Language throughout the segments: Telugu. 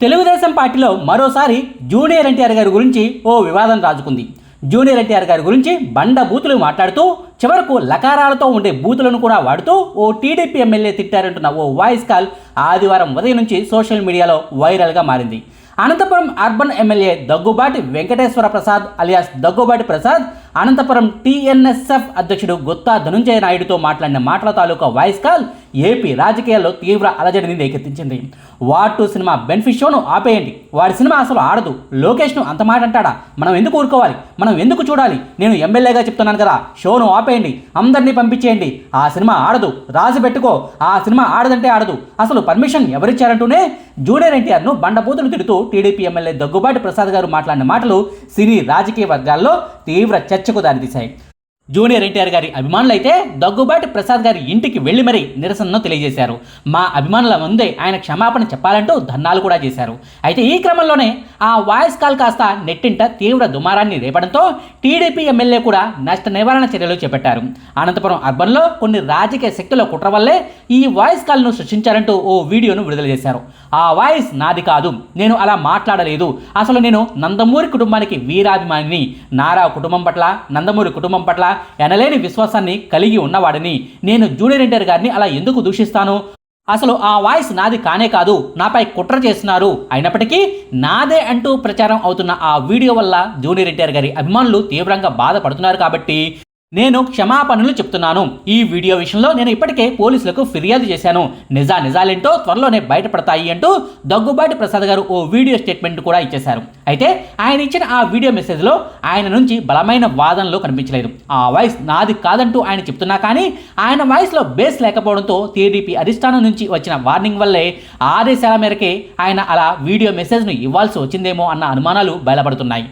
తెలుగుదేశం పార్టీలో మరోసారి జూనియర్ ఎన్టీఆర్ గారి గురించి ఓ వివాదం రాజుకుంది. జూనియర్ ఎన్టీఆర్ గారి గురించి బండ బూతులు మాట్లాడుతూ చివరకు లకారాలతో ఉండే బూతులను కూడా వాడుతూ ఓ టీడీపీ ఎమ్మెల్యే తిట్టారంటున్న ఓ వాయిస్ కాల్ ఆదివారం ఉదయం నుంచి సోషల్ మీడియాలో వైరల్గా మారింది. Anantapur urban MLA Daggubati Venkateswara Prasad alias Daggubati Prasad Anantapur TNSF అధ్యక్షుడు గుత్తా ధనుంజయ నాయుడుతో మాట్లాడిన మాటల తాలూకా వాయిస్ కాల్ ఏపీ రాజకీయాల్లో తీవ్ర అలజడిని రేకెత్తించింది. వార్ టూ సినిమా బెనిఫిట్ షోను ఆపేయండి. వాడి సినిమా అసలు ఆడదు. లోకేష్ను అంత మాట అంటాడా? మనం ఎందుకు ఊరుకోవాలి? మనం ఎందుకు చూడాలి? నేను ఎమ్మెల్యేగా చెప్తున్నాను కదా. షోను ఆపేయండి. అందరినీ పంపించేయండి. ఆ సినిమా ఆడదు. రాసి పెట్టుకో. ఆ సినిమా ఆడదంటే ఆడదు. అసలు పర్మిషన్ ఎవరిచ్చారంటూనే? జూనియర్ ఎన్టీఆర్ను బండపోతులు తిడుతూ టీడీపీ ఎమ్మెల్యే దగ్గుబాటి ప్రసాద్ గారు మాట్లాడిన మాటలు సినీ రాజకీయ వర్గాల్లో తీవ్ర చర్చకు దారితీశాయి. జూనియర్ ఎన్టీఆర్ గారి అభిమానులు అయితే దగ్గుబాటి ప్రసాద్ గారి ఇంటికి వెళ్ళి మరీ నిరసనను తెలియజేశారు. మా అభిమానుల ముందే ఆయన క్షమాపణ చెప్పాలంటూ ధర్నాలు కూడా చేశారు. అయితే ఈ క్రమంలోనే ఆ వాయిస్ కాల్ కాస్త నెట్టింట తీవ్ర దుమారాన్ని రేపడంతో టీడీపీ ఎమ్మెల్యే కూడా నష్ట నివారణ చర్యలు చేపట్టారు. అనంతపురం అర్బన్లో కొన్ని రాజకీయ శక్తుల కుట్ర వల్లే ఈ వాయిస్ కాల్ను సృష్టించారంటూ ఓ వీడియోను విడుదల చేశారు. ఆ వాయిస్ నాది కాదు నేను అలా మాట్లాడలేదు. అసలు నేను నందమూరి కుటుంబానికి వీరాభిమానిని. నారా కుటుంబం పట్ల నందమూరి కుటుంబం పట్ల ఎనలేని విశ్వాసాన్ని కలిగి ఉన్నవాడిని. నేను జూనియర్ ఎన్టీఆర్ గారిని అలా ఎందుకు దూషిస్తాను? అసలు ఆ వాయిస్ నాది కానే కాదు నాపై కుట్ర చేస్తున్నారు అయినప్పటికీ నాదే అంటూ ప్రచారం అవుతున్న ఆ వీడియో వల్ల జూనియర్ ఎన్టీఆర్ గారి అభిమానులు తీవ్రంగా బాధపడుతున్నారు కాబట్టి నేను క్షమాపణలు చెప్తున్నాను. ఈ వీడియో విషయంలో నేను ఇప్పటికే పోలీసులకు ఫిర్యాదు చేశాను. నిజా నిజాలేంటో త్వరలోనే బయటపడతాయి అంటూ దగ్గుబాటి ప్రసాద్ గారు ఓ వీడియో స్టేట్మెంట్ కూడా ఇచ్చేశారు. అయితే ఆయన ఇచ్చిన ఆ వీడియో మెసేజ్లో ఆయన నుంచి బలమైన వాదనలు కనిపించలేదు. ఆ వాయిస్ నాది కాదంటూ ఆయన చెప్తున్నా కానీ ఆయన వాయిస్లో బేస్ లేకపోవడంతో టీడీపీ అధిష్టానం నుంచి వచ్చిన వార్నింగ్ వల్లే ఆదేశాల మేరకే ఆయన అలా వీడియో మెసేజ్ను ఇవ్వాల్సి వచ్చిందేమో అన్న అనుమానాలు బయలుపడుతున్నాయి.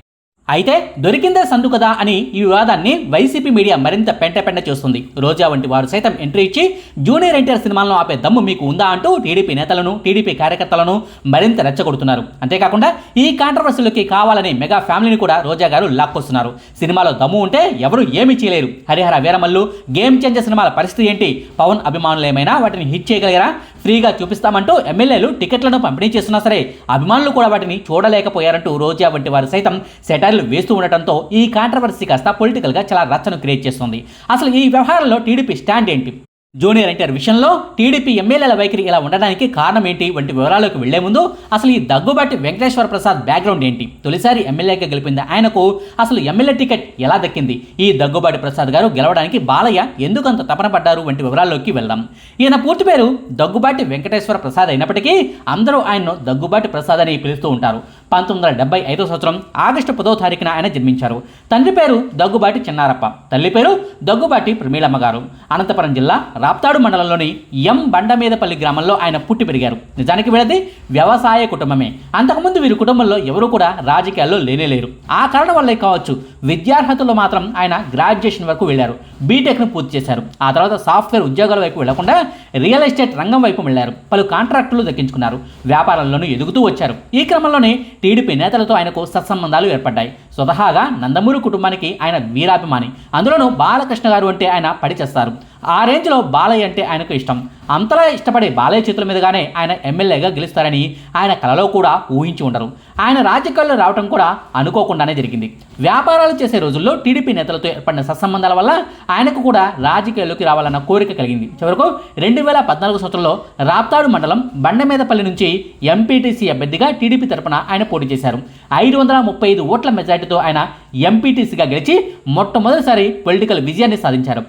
అయితే దొరికిందే సందు కదా అని ఈ వివాదాన్ని వైసీపీ మీడియా మరింత పెంట పెంట చేస్తుంది. రోజా వంటి వారు సైతం ఎంట్రీ ఇచ్చి జూనియర్ ఎన్టీఆర్ సినిమాలను ఆపే దమ్ము మీకు ఉందా అంటూ టీడీపీ నేతలను టీడీపీ కార్యకర్తలను మరింత రెచ్చగొడుతున్నారు. అంతేకాకుండా ఈ కాంట్రవర్సీలోకి కావాలని మెగా ఫ్యామిలీని కూడా రోజా గారు లాక్కొస్తున్నారు. సినిమాలో దమ్ము ఉంటే ఎవరు ఏమీ చేయలేరు. హరిహర వీరమల్లు గేమ్ చేంజర్ సినిమాల పరిస్థితి ఏంటి? పవన్ అభిమానులు ఏమైనా వాటిని హిట్ చేయగలిగారా? ఫ్రీగా చూపిస్తామంటూ ఎమ్మెల్యేలు టికెట్లను పంపిణీ చేస్తున్నా సరే అభిమానులు కూడా వాటిని చూడలేకపోయారంటూ రోజా వంటి వారు సైతం సెటైర్లు వేస్తూ ఉండటంతో ఈ కాంట్రవర్సీ కాస్త పొలిటికల్గా చాలా రచ్చను క్రియేట్ చేస్తుంది. అసలు ఈ వ్యవహారంలో టీడీపీ స్టాండ్ ఏంటి? జూనియర్ ఎన్టీఆర్ విషయంలో టీడీపీ ఎమ్మెల్యేల వైఖరి ఇలా ఉండడానికి కారణం ఏంటి వంటి వివరాలకు వెళ్ళే ముందు అసలు ఈ దగ్గుబాటి వెంకటేశ్వర ప్రసాద్ బ్యాక్గ్రౌండ్ ఏంటి? తొలిసారి ఎమ్మెల్యేగా గెలిపింది ఆయనకు అసలు ఎమ్మెల్యే టికెట్ ఎలా దక్కింది? ఈ దగ్గుబాటి ప్రసాద్ గారు గెలవడానికి బాలయ్య ఎందుకంత తపన పడ్డారు వంటి వివరాల్లోకి వెళ్దాం. ఈయన పూర్తి పేరు దగ్గుబాటి వెంకటేశ్వర ప్రసాద్ అయినప్పటికీ అందరూ ఆయన్ను దగ్గుబాటి ప్రసాద్ అని పిలుస్తూ ఉంటారు. పంతొమ్మిది వందల డెబ్బై ఐదో సంవత్సరం ఆగస్టు పదో తారీఖున ఆయన జన్మించారు. తండ్రి పేరు దగ్గుబాటి చిన్నారప్ప. తల్లి పేరు దగ్గుబాటి ప్రమీళమ్మ గారు. అనంతపురం జిల్లా రాప్తాడు మండలంలోని ఎం బండమీదపల్లి గ్రామంలో ఆయన పుట్టి పెరిగారు. నిజానికి వీళ్ళది వ్యవసాయ కుటుంబమే. అంతకుముందు వీరి కుటుంబంలో ఎవరూ కూడా రాజకీయాల్లో లేనేలేరు ఆ కారణం వల్లే కావచ్చు విద్యార్హతలు మాత్రం ఆయన గ్రాడ్యుయేషన్ వరకు వెళ్ళారు. బీటెక్ను పూర్తి చేశారు. ఆ తర్వాత సాఫ్ట్వేర్ ఉద్యోగాల వైపు వెళ్ళకుండా రియల్ ఎస్టేట్ రంగం వైపు వెళ్ళారు. పలు కాంట్రాక్టులు దక్కించుకున్నారు. వ్యాపారంలోనూ ఎదుగుతూ వచ్చారు. ఈ క్రమంలోనే టీడీపీ నేతలతో ఆయనకు సత్సంబంధాలు ఏర్పడ్డాయి. స్వతహాగా నందమూరి కుటుంబానికి ఆయన వీరాభిమాని. అందులోనూ బాలకృష్ణ గారు అంటే ఆయన పడిచేస్తారు ఆ రేంజ్లో బాలయ్య అంటే ఆయనకు ఇష్టం. అంతలా ఇష్టపడే బాలయ్య చేతుల మీదుగానే ఆయన ఎమ్మెల్యేగా గెలుస్తారని ఆయన కలలో కూడా ఊహించి ఉండరు. ఆయన రాజకీయాల్లో రావడం కూడా అనుకోకుండానే జరిగింది. వ్యాపారాలు చేసే రోజుల్లో టీడీపీ నేతలతో ఏర్పడిన సత్సంబంధాల వల్ల ఆయనకు కూడా రాజకీయాల్లోకి రావాలన్న కోరిక కలిగింది. చివరకు రెండు వేల పద్నాలుగు సంవత్సరంలో రాప్తాడు మండలం బండమీదపల్లి నుంచి ఎంపీటీసీ అభ్యర్థిగా టీడీపీ తరపున ఆయన పోటీ చేశారు. ఐదు వందల ముప్పై ఐదు ఓట్ల మెజారిటీతో ఆయన ఎంపీటీసీగా గెలిచి మొట్టమొదటిసారి పొలిటికల్ విజయాన్ని సాధించారు.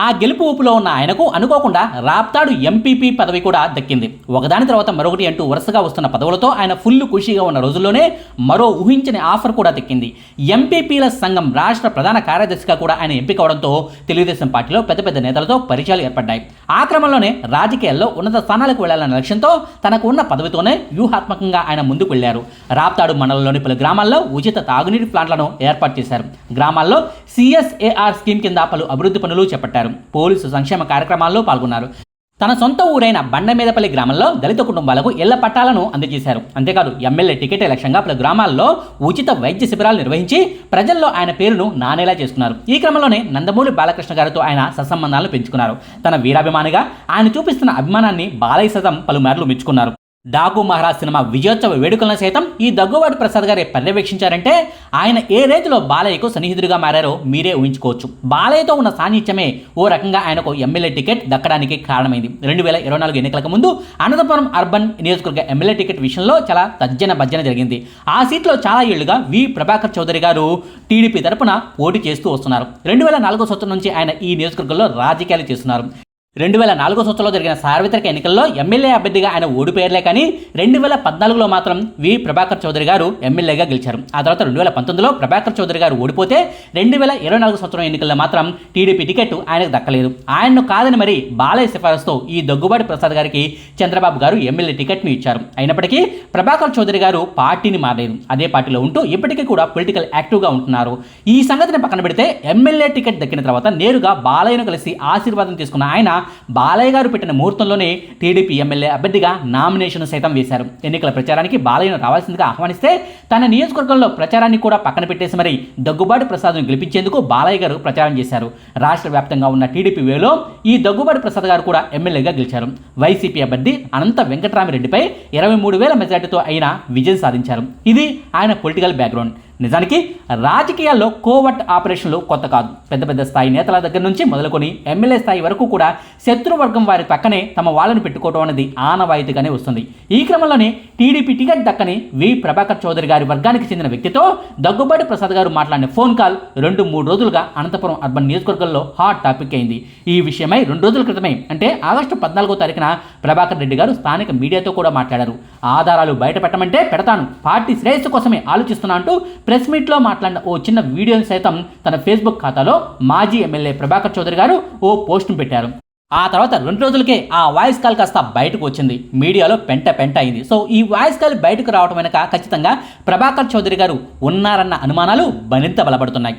ఆ గెలుపు ఊపులో ఉన్న ఆయనకు అనుకోకుండా రాప్తాడు ఎంపీపీ పదవి కూడా దక్కింది. ఒకదాని తర్వాత మరొకటి అంటూ వరుసగా వస్తున్న పదవులతో ఆయన ఫుల్ ఖుషీగా ఉన్న రోజుల్లోనే మరో ఊహించని ఆఫర్ కూడా దక్కింది. ఎంపీపీల సంఘం రాష్ట్ర ప్రధాన కార్యదర్శిగా కూడా ఆయన ఎంపిక అవడంతో తెలుగుదేశం పార్టీలో పెద్ద పెద్ద నేతలతో పరిచయాలు ఏర్పడ్డాయి. ఆ క్రమంలోనే రాజకీయాల్లో ఉన్నత స్థానాలకు వెళ్ళాలన్న లక్ష్యంతో తనకు ఉన్న పదవితోనే వ్యూహాత్మకంగా ఆయన ముందుకు వెళ్ళారు రాప్తాడు మండలంలోని పలు గ్రామాల్లో ఉచిత తాగునీటి ప్లాంట్లను ఏర్పాటు చేశారు. గ్రామాల్లో సిఎస్ఏఆర్ స్కీమ్ కింద పలు అభివృద్ధి పనులు చేపట్టారు. పోలీసు సంక్షేమ కార్యక్రమాల్లో పాల్గొన్నారు. తన సొంత ఊరైన బండమీదపల్లి గ్రామంలో దళిత కుటుంబాలకు ఇళ్ళ పట్టాలను అందజేశారు. అంతేకాదు ఎమ్మెల్యే టికెట్ లక్ష్యంగా పలు గ్రామాల్లో ఉచిత వైద్య శిబిరాలు నిర్వహించి ప్రజల్లో ఆయన పేరును నానేలా చేసుకున్నారు ఈ క్రమంలోనే నందమూరి బాలకృష్ణ గారితో ఆయన సత్సంబంధాలను పెంచుకున్నారు. తన వీరాభిమానిగా ఆయన చూపిస్తున్న అభిమానాన్ని బాలయ్య సతం పలుమార్లు మెచ్చుకున్నారు. డాకు మహారాజ్ సినిమా విజయోత్సవ వేడుకలను సైతం ఈ దగ్గుబాటి ప్రసాద్ గారే పర్యవేక్షించారంటే ఆయన ఏ రేంజ్లో బాలయ్యకు సన్నిహితుడిగా మారారో మీరే ఊహించుకోవచ్చు. బాలయ్యతో ఉన్న సాన్నిధ్యమే ఓ రకంగా ఆయనకు ఎమ్మెల్యే టికెట్ దక్కడానికి కారణమైంది. రెండు వేల ఇరవై నాలుగు ఎన్నికలకు ముందు అనంతపురం అర్బన్ నియోజకవర్గ ఎమ్మెల్యే టికెట్ విషయంలో చాలా తజ్జన భజ్జన జరిగింది. ఆ సీట్లో చాలా ఏళ్ళుగా వి. ప్రభాకర్ చౌదరి గారు టీడీపీ తరపున పోటీ చేస్తూ వస్తున్నారు. రెండు వేల నాలుగో సంవత్సరం నుంచి ఆయన ఈ నియోజకవర్గంలో రాజకీయాలు చేస్తున్నారు. రెండు వేల నాలుగో సంవత్సరంలో జరిగిన సార్వత్రిక ఎన్నికల్లో ఎమ్మెల్యే అభ్యర్థిగా ఆయన ఓడిపోయారులే కానీ రెండు వేల పద్నాలుగులో మాత్రం వి ప్రభాకర్ చౌదరి గారు ఎమ్మెల్యేగా గెలిచారు. ఆ తర్వాత రెండు వేల పంతొమ్మిదిలో ప్రభాకర్ చౌదరి గారు ఓడిపోతే రెండు వేల ఇరవై నాలుగు సంవత్సరం ఎన్నికల్లో మాత్రం టీడీపీ టికెట్ ఆయనకు దక్కలేదు. ఆయన్ను కాదని మరి బాలయ్య సిఫారసుతో ఈ దగ్గుబాటి ప్రసాద్ గారికి చంద్రబాబు గారు ఎమ్మెల్యే టికెట్ను ఇచ్చారు. అయినప్పటికీ ప్రభాకర్ చౌదరి గారు పార్టీని మారలేదు. అదే పార్టీలో ఉంటూ ఇప్పటికీ కూడా పొలిటికల్ యాక్టివ్గా ఉంటున్నారు. ఈ సంగతిని పక్కన పెడితే ఎమ్మెల్యే టికెట్ దక్కిన తర్వాత నేరుగా బాలయ్యను కలిసి ఆశీర్వాదం తీసుకున్న ఆయన బాలయ్య గారు పెట్టిన ముహూర్తంలోనే టీడీపీ ఎమ్మెల్యే అభ్యర్థిగా నామినేషన్ సైతం వేశారు. ఎన్నికల ప్రచారానికి బాలయ్యను రావాల్సిందిగా ఆహ్వానిస్తే తన నియోజకవర్గంలో ప్రచారాన్ని కూడా పక్కన పెట్టేసి మరి దగ్గుబాటి ప్రసాద్ను గెలిపించేందుకు బాలయ్య గారు ప్రచారం చేశారు. రాష్ట్ర వ్యాప్తంగా ఉన్న టీడీపీ వేలో ఈ దగ్గుబాటి ప్రసాద్ గారు కూడా ఎమ్మెల్యేగా గెలిచారు. వైసీపీ అభ్యర్థి అనంత వెంకటరామిరెడ్డిపై ఇరవై మూడు వేల మెజార్టీతో ఆయన విజయం సాధించారు. ఇది ఆయన పొలిటికల్ బ్యాక్గ్రౌండ్. నిజానికి రాజకీయాల్లో కోవర్ట్ ఆపరేషన్లు కొత్త కాదు. పెద్ద పెద్ద స్థాయి నేతల దగ్గర నుంచి మొదలుకొని ఎమ్మెల్యే స్థాయి వరకు కూడా శత్రువర్గం వారి పక్కనే తమ వాళ్ళను పెట్టుకోవడం అనేది ఆనవాయితీగానే వస్తుంది. ఈ క్రమంలోనే టీడీపీ టికెట్ దక్కని వి. ప్రభాకర్ చౌదరి గారి వర్గానికి చెందిన వ్యక్తితో దగ్గుబాటి ప్రసాద్ గారు మాట్లాడిన ఫోన్ కాల్ రెండు మూడు రోజులుగా అనంతపురం అర్బన్ నియోజకవర్గంలో హాట్ టాపిక్ అయింది. ఈ విషయమై రెండు రోజుల క్రితమే అంటే ఆగస్టు పద్నాలుగో తారీఖున ప్రభాకర్ రెడ్డి గారు స్థానిక మీడియాతో కూడా మాట్లాడారు. ఆధారాలు బయట పెట్టమంటే పెడతాను. పార్టీ శ్రేయస్సు కోసమే ఆలోచిస్తున్నా అంటూ ప్రెస్ మీట్లో మాట్లాడిన ఓ చిన్న వీడియోని సైతం తన ఫేస్బుక్ ఖాతాలో మాజీ ఎమ్మెల్యే ప్రభాకర్ చౌదరి గారు ఓ పోస్టును పెట్టారు. ఆ తర్వాత రెండు రోజులకే ఆ వాయిస్ కాల్ కాస్త బయటకు వచ్చింది. మీడియాలో పెంట పెంట అయింది. సో ఈ వాయిస్ కాల్ బయటకు రావడం వెనక ఖచ్చితంగా ప్రభాకర్ చౌదరి గారు ఉన్నారన్న అనుమానాలు మరింత బలపడుతున్నాయి.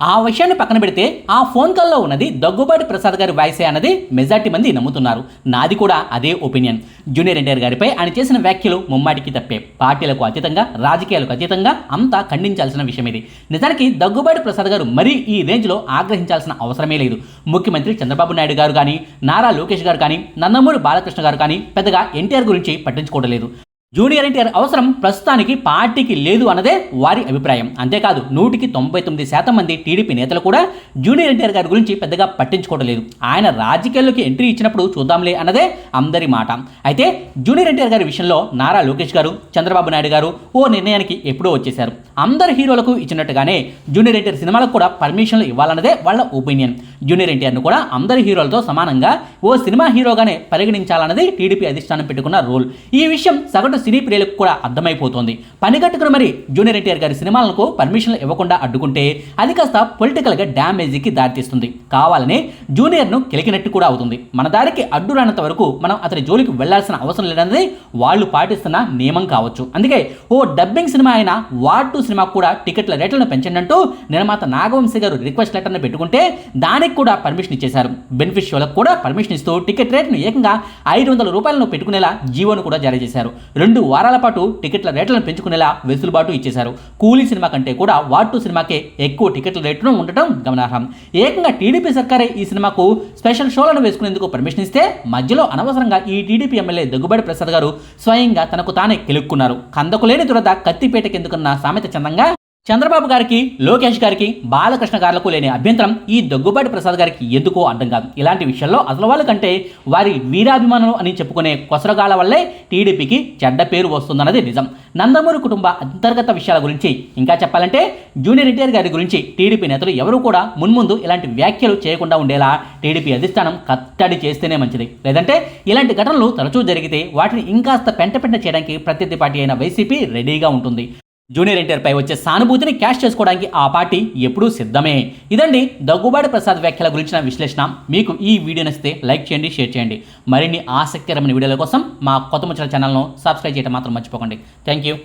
ఆ విషయాన్ని పక్కన పెడితే ఆ ఫోన్ కాల్లో ఉన్నది దగ్గుబాటి ప్రసాద్ గారి వాయిసే అన్నది మెజార్టీ మంది నమ్ముతున్నారు. నాది కూడా అదే ఒపీనియన్. జూనియర్ ఎన్టీఆర్ గారిపై ఆయన చేసిన వ్యాఖ్యలు ముమ్మాటికి తప్పే. పార్టీలకు అతీతంగా రాజకీయాలకు అతీతంగా అంతా ఖండించాల్సిన విషయం ఇది. నిజానికి దగ్గుబాటి ప్రసాద్ గారు మరీ ఈ రేంజ్లో ఆగ్రహించాల్సిన అవసరమే లేదు. ముఖ్యమంత్రి చంద్రబాబు నాయుడు గారు కానీ నారా లోకేష్ గారు కానీ నందమూరి బాలకృష్ణ గారు కానీ పెద్దగా ఎన్టీఆర్ గురించి పట్టించుకోవడం లేదు. జూనియర్ ఎన్టీఆర్ అవసరం ప్రస్తుతానికి పార్టీకి లేదు అన్నదే వారి అభిప్రాయం. అంతేకాదు నూటికి తొంభై తొమ్మిది శాతం మంది టీడీపీ నేతలు కూడా జూనియర్ ఎన్టీఆర్ గారి గురించి పెద్దగా పట్టించుకోవడం లేదు. ఆయన రాజకీయాల్లోకి ఎంట్రీ ఇచ్చినప్పుడు చూద్దాంలే అన్నదే అందరి మాట. అయితే జూనియర్ ఎన్టీఆర్ గారి విషయంలో నారా లోకేష్ గారు చంద్రబాబు నాయుడు గారు ఓ నిర్ణయానికి ఎప్పుడో వచ్చేశారు. అందరు హీరోలకు ఇచ్చినట్టుగానే జూనియర్ ఎన్టీఆర్ సినిమాలకు కూడా పర్మిషన్లు ఇవ్వాలన్నదే వాళ్ళ ఒపీనియన్. జూనియర్ ఎన్టీఆర్ను కూడా అందరి హీరోలతో సమానంగా ఓ సినిమా హీరోగానే పరిగణించాలన్నది టీడీపీ అధిష్టానం పెట్టుకున్న రూల్. ఈ విషయం సగటు సినీ ప్రియులకు కూడా అర్థమైపోతుంది. పనిగట్టుకుని మరి జూనియర్ ఎన్టీఆర్ గారి సినిమాలకు పర్మిషన్లు ఇవ్వకుండా అడ్డుకుంటే అది కాస్త పొలిటికల్గా డ్యామేజీకి దారితీస్తుంది. కావాలనే జూనియర్ను కెలికినట్టు కూడా అవుతుంది. మన దారికి అడ్డు రానంత వరకు మనం అతని జోలికి వెళ్ళాల్సిన అవసరం లేదన్నది వాళ్ళు పాటిస్తున్న నియమం కావచ్చు. అందుకే ఓ డబ్బింగ్ సినిమా అయిన వార్ టూ సినిమా కూడా టికెట్ల రేట్లను పెంచండి అంటూ నిర్మాత నాగవంశీ గారు రిక్వెస్ట్ లెటర్ను పెట్టుకుంటే దానికి కూడా పర్మిషన్ ఇచ్చేశారు. బెనిఫిషియర్లకు కూడా పర్మిషన్ ఇస్తూ టికెట్ రేట్ను ఏకంగా ఐదు వందల రూపాయలను పెట్టుకునేలా జీవోను కూడా జారీ చేశారు. రెండు వారాల పాటు టికెట్ల రేట్లను పెంచుకునేలా వెసులుబాటు ఇచ్చేశారు. కూలీ సినిమా కంటే కూడా వార్ టూ సినిమాకే ఎక్కువ టికెట్ల రేటును ఉండటం గమనార్హం. ఏకంగా టీడీపీ సర్కారే ఈ సినిమాకు స్పెషల్ షోలను వేసుకునేందుకు పర్మిషన్ ఇస్తే మధ్యలో అనవసరంగా ఈ టీడీపీ ఎమ్మెల్యే దగ్గుబాటి ప్రసాద్ గారు స్వయంగా తనకు తానే కెలుక్కున్నారు. కందకు లేని దురద కత్తిపేటకెందుకున్న సామెత చందంగా చంద్రబాబు గారికి లోకేష్ గారికి బాలకృష్ణ గారులకు లేని అభ్యంతరం ఈ దగ్గుబాటి ప్రసాద్ గారికి ఎందుకో అర్థం కాదు. ఇలాంటి విషయంలో అసలు వాళ్ళ కంటే వారి వీరాభిమానులు అని చెప్పుకునే కొసరగాల వల్లే టీడీపీకి చెడ్డ పేరు వస్తుందన్నది నిజం. నందమూరి కుటుంబ అంతర్గత విషయాల గురించి ఇంకా చెప్పాలంటే జూనియర్ ఎన్టీఆర్ గారి గురించి టీడీపీ నేతలు ఎవరు కూడా మున్ముందు ఇలాంటి వ్యాఖ్యలు చేయకుండా ఉండేలా టీడీపీ అధిష్టానం కట్టడి చేస్తేనే మంచిది. లేదంటే ఇలాంటి ఘటనలు తరచూ జరిగితే వాటిని ఇంకాస్త పెంట పెంట చేయడానికి ప్రత్యర్థి పార్టీ అయిన వైసీపీ రెడీగా ఉంటుంది. జూనియర్ ఎన్టీఆర్పై వచ్చే సానుభూతిని క్యాష్ చేసుకోవడానికి ఆ పార్టీ ఎప్పుడూ సిద్ధమే. ఇదండి దగ్గుబాటి ప్రసాద్ వ్యాఖ్యల గురించిన విశ్లేషణ. మీకు ఈ వీడియో నచ్చితే లైక్ చేయండి షేర్ చేయండి. మరిన్ని ఆసక్తికరమైన వీడియోల కోసం మా కొత్త ముచ్చల ఛానల్ను సబ్స్క్రైబ్ చేయడం మాత్రం మర్చిపోకండి. Thank you.